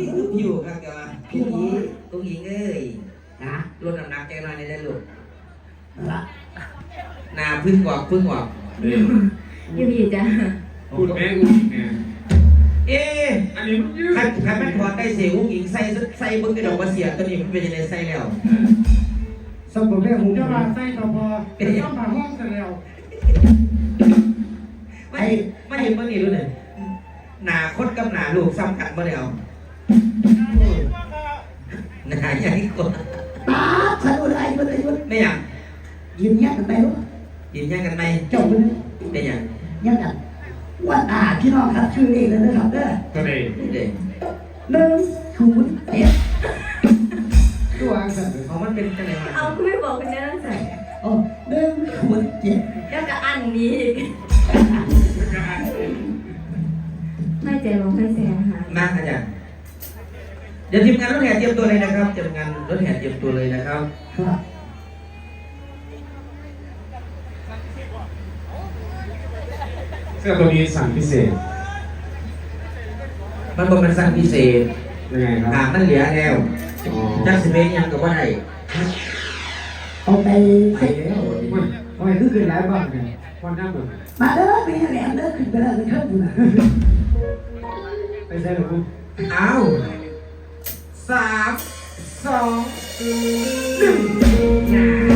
นี่คือผิวครับเดี๋ยวผิวตุ้งหญิงเอ้ยนะลดน้ำหนักแกหน่อยได้ลูกละหนาพึ่งกอกพึ่งกอกนี่อยู่ดีจ้ะคุณแม่กูอีกเนี่ยเอ๊ะอันนี้มันยืดใครใครมันถอดได้เสียอุ้งหญิงใส่ใส่เบิ้งกระดอกมาเสียตัวนี้มันเป็นยังไงใส่แล้วสมบูรณ์แม่หูจะมาใส่ต่อพอจะต้องมาห้องเสร็จแล้วไม่ไม่เห็นเบิ้งนี่ด้วยเนี่ยหนาคดกับหนาลูกซ้ำกันมาแล้ว หนาใหญ่กว่าป้าสนุกอะไรมันเลยมันไม่อยากยิ้มแย้มกันไปลูกยินแย่งกันไหมเจ้ามันไม่อยากแย้มกันวันอ่าพี่น้องครับชื่อนี้เลยนะครับเด้อก็ได้เด็กหนึ่งศูนย์เจ็ดตัวอังสันเขามันเป็นกันเลยมาเอาคุณไม่บอกคุณจะต้องใส่โอ้หนึ่งศูนย์เจ็ดแล้วก็อันนี้อีกไม่ใจลงให้แซงค่ะมาอาจารย์ เดี๋ยวทีมงานรถแห่เตรียมตัวเลยนะครับทีมงานรถแห่เตรียมตัวเลยนะครับครับเสื้อตัวนี้สั่งพิเศษมันบอกมันสั่งพิเศษยังไงคหารับมันเหลือแล้วอ๋อจักสิเมนยังกับว่าไหนเอาไปไปเสร็จแล้วมันทำไมขึ้นขึ้นหลายบ้างเนี่ยวันนั้นแบบมาเด้อไปแหลมเด้อขึ้นไปแล้วขึ้นข้างบนไปใช่หรือคุณเอา สามสองหนึ่ง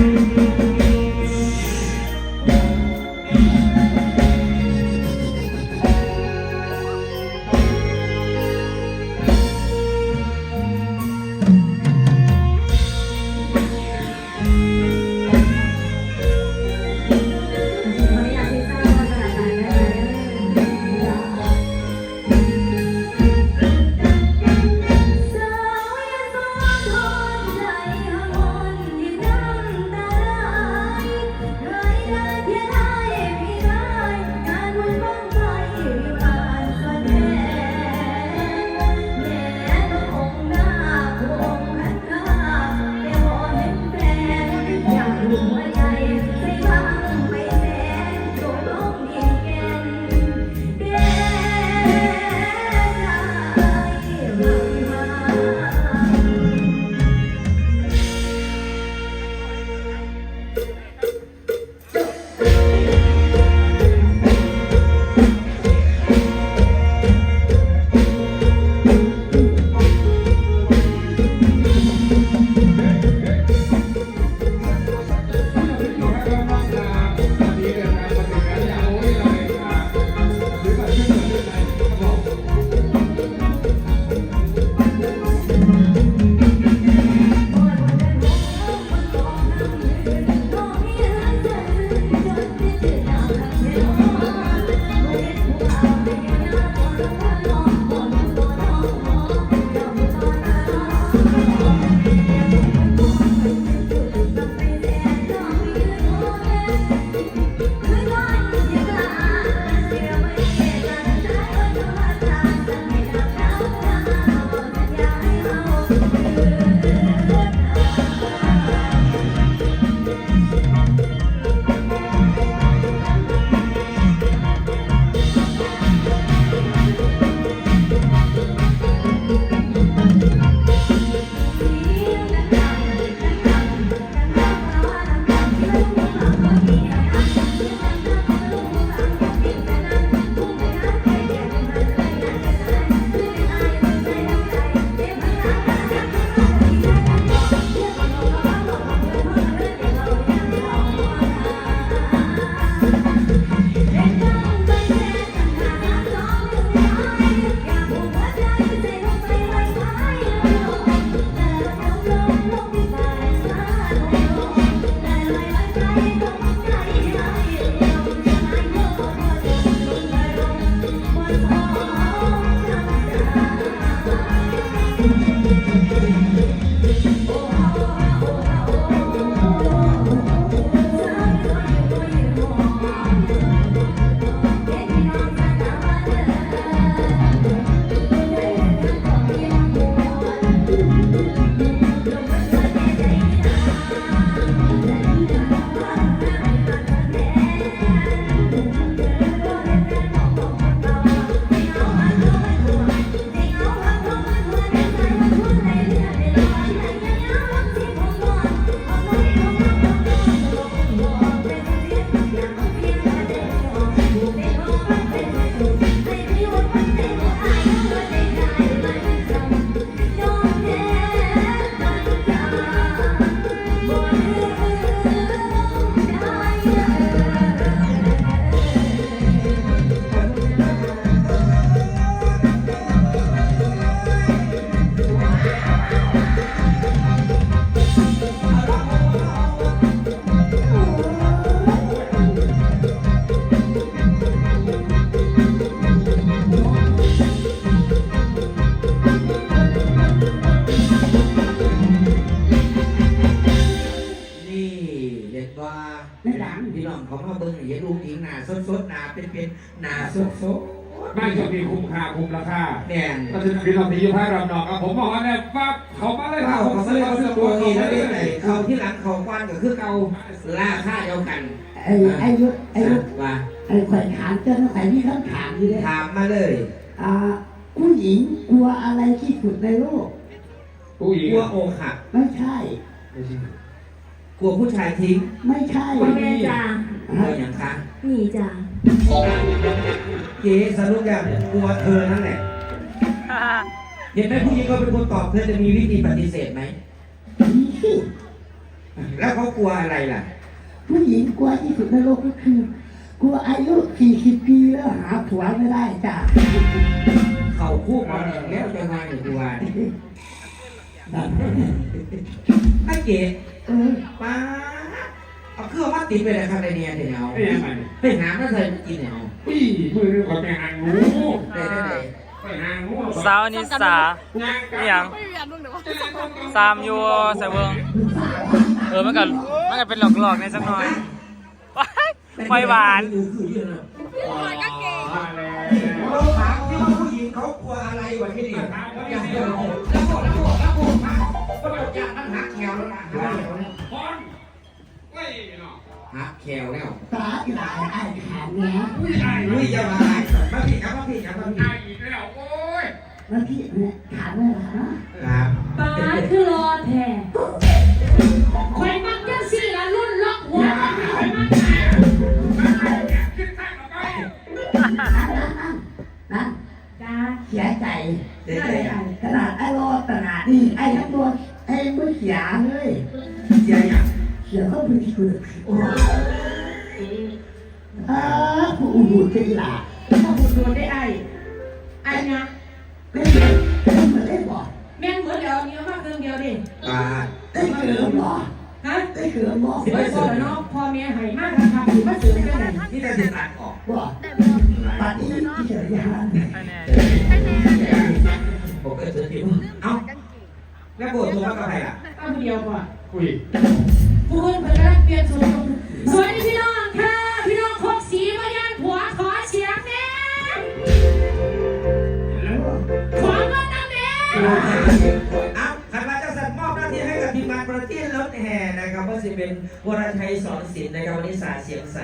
สดๆหน้าเป็นๆหน้าสดไม่ช่วงนี้คุ้มค่าคุ้มราคาๆแม่นก็จะเป็นเราที่ยุพายรำนองครับผมบอกว่าเนี่ยปั๊บเขามาเลยเขาครับเขาเรียกว่าเสื้อตัวนี้แล้วนี่ไหนเขาที่หลังเขากว้านก็คือเก่าราคาเดียวกันไอ้ไอ้ยุทธไอ้ยุทธว่าไอ้ข่อยถามเจ้าหน้าที่มีคำถามอยู่เลยถามมาเลยอ่าผู้หญิงกลัวอะไรที่สุดในโลกผู้หญิงกลัวอกหักไม่ใช่กลัวผู้ชายทิ้ง ไม่ใช่พ่อแม่จ้า กลัวอย่างคะหนีจ้าเจ๊สรุปแล้วเนี่ยกลัวเธอนั่นแหละเห็นไหมผู้หญิงเขาเป็นคนตอบเธอจะมีวิธีปฏิเสธไหมมีแล้วเขากลัวอะไรล่ะ ผู้หญิงกลัวที่สุดในโลกก็คือกลัวอายุ40ปีแล้วหาผัวไม่ได้จ้ะเขาคู่มอหนึ่งแล้วจะมาหนึ่งกลัวไอ้เจ๊เออป้า เอาเครื่องมาติดไปเลยครับในเนี่ยเดี๋ยวเอาไอ้ยังไงไปหามาใส่มากินเนี่ยเอาอุ้ยมือนึงขอแกงหางงูได้ได้ได้ไปหางงูสาวนิสางานอหย่างสามอยูใส่เบิงเออมันก็มันก็เป็นหลอกหลอกๆในสักหน่อยว้ายไฟหวานมาแล้วเราถามที่ว่าผู้หญิงเขากลัวอะไรวะที่นี่อย่างเดียวแล้วก็แล้วก็แล้วก็มาก็แบบอย่างนั้นหักแขวแล้วนะ ฮ้ยเนาะหักแขวแล้วตาอีหลายไอ้ถามแหน่อุ้ยไอ้ลุยจะมามาพี่ครับมาพี่ครับมาพี่ไอ้อีกแล้วโอ้ยแล้วพี่เนี่ยถามไม่หลายนะครับป้าคือรอแท้ข่ บุญโดนได้ไอ้ไอ้นะเล่นเล่นเหมือนเล่นบ่ แม่งเหมือนเดียวนี้มากเกินเดียวดิปลาได้เขิมบ่ฮะได้เขิมบ่ไว้ก่อนเนาะพอเมียหายมากราคาถือว่าสูงแค่ไหนที่ได้ติดตัดออกบ่ปัดนี้เฉยยานไปแน่ผมก็เจอที่เอ้าแล้วโบตัวกับใครล่ะเอาเดียวก่อนคุย ผู้คนเพิ่นกำลังเปลี่ยนสูงสวัสดีพี่น้องค่ะ พี่น้องคกสีมายันผัวขอเสียงแม่ขอเงินน้ำแม่เอาขันมาจะสั่มอบหน้าที่ให้กับทีมงานประเทศรถแห่นะครับว่าจะเป็นวรชัยสอนศิลป์นะครับวันนี้สายเสียงใส